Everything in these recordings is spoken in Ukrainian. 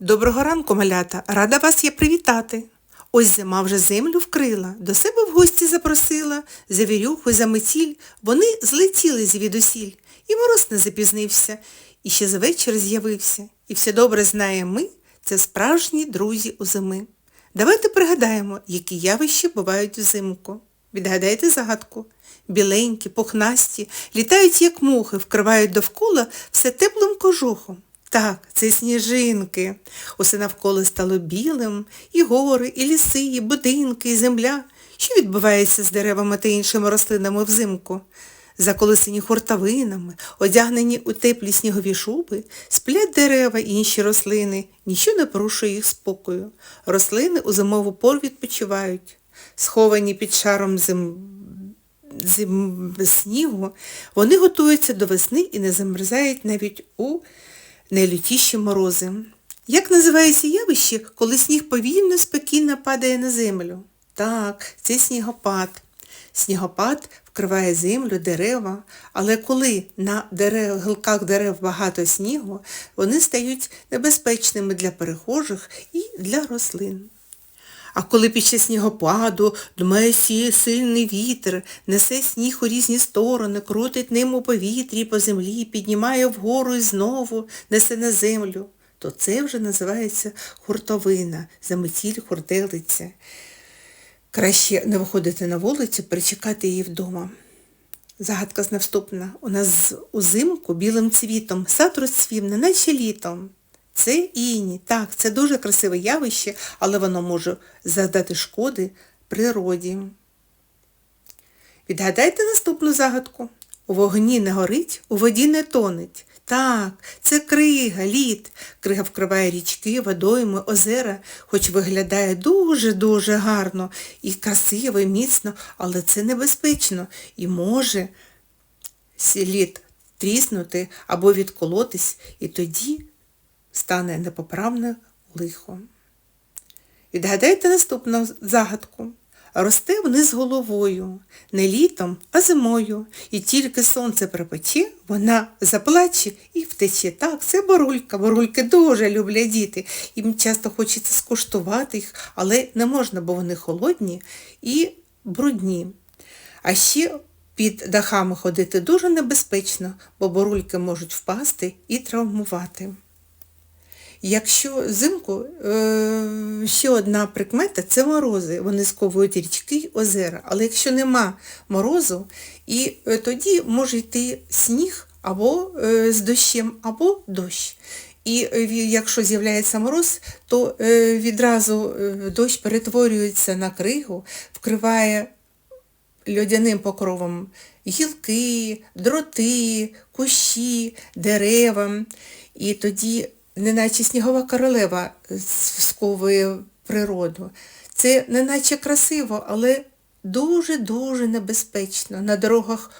Доброго ранку, малята! Рада вас я привітати. Ось зима вже землю вкрила, до себе в гості запросила, завірюху, за метіль. Вони злетіли звідусіль, і мороз не запізнився, і ще з вечір з'явився. І все добре знаємо ми, це справжні друзі у зими. Давайте пригадаємо, які явища бувають взимку. Відгадайте загадку. Біленькі, пухнасті, літають, як мухи, вкривають довкола все теплим кожухом. Так, це сніжинки. Усе навколо стало білим, і гори, і ліси, і будинки, і земля. Що відбувається з деревами та іншими рослинами взимку? Заколисені хуртовинами, одягнені у теплі снігові шуби, сплять дерева і інші рослини, ніщо не порушує їх спокою. Рослини у зимову пору відпочивають. Сховані під шаром зим... зим... снігу, вони готуються до весни і не замерзають навіть у найлютіші морози. Як називається явище, коли сніг повільно, спокійно падає на землю? Так, це снігопад. Снігопад вкриває землю, дерева, але коли на дерев, гілках дерев багато снігу, вони стають небезпечними для перехожих і для рослин. А коли під час снігопаду дмає сіє сильний вітер, несе сніг у різні сторони, крутить ним у повітрі по землі, піднімає вгору і знову несе на землю, то це вже називається хуртовина, заметіль хурделиця. Краще не виходити на вулицю, перечекати її вдома. Загадка наступна. У нас узимку білим цвітом сад розцвів, неначе літом. Це іні. Так, це дуже красиве явище, але воно може завдати шкоди природі. Відгадайте наступну загадку. У вогні не горить, у воді не тонеть. Так, це крига, лід. Крига вкриває річки, водойми, озера, хоч виглядає дуже-дуже гарно і красиво, і міцно, але це небезпечно і може лід тріснути або відколотись, і тоді стане непоправне лихо. Відгадайте наступну загадку. Росте вниз головою, не літом, а зимою, і тільки сонце припече, вона заплаче і втече. Так, це борулька. Борульки дуже люблять діти. Їм часто хочеться скуштувати їх, але не можна, бо вони холодні і брудні. А ще під дахами ходити дуже небезпечно, бо борульки можуть впасти і травмувати. Якщо взимку е, ще одна прикмета це морози. Вони сковують річки озера. Але якщо нема морозу, і е, тоді може йти сніг або е, з дощем, або дощ. І якщо з'являється мороз, то відразу дощ перетворюється на кригу, вкриває льодяним покровом гілки, дроти, кущі, дерева. І тоді неначе снігова королева сковує природу. Це неначе красиво, але дуже-дуже небезпечно. На дорогах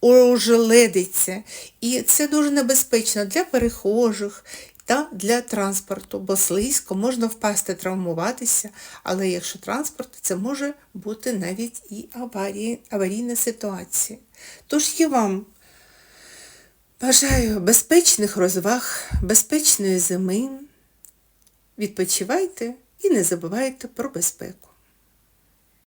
ожеледиться. І це дуже небезпечно для перехожих та для транспорту, бо слизько можна впасти, травмуватися, але якщо транспорт, це може бути навіть і аварії, аварійна ситуація. Тож я вам Бажаю безпечних розваг, безпечної зими. Відпочивайте і не забувайте про безпеку.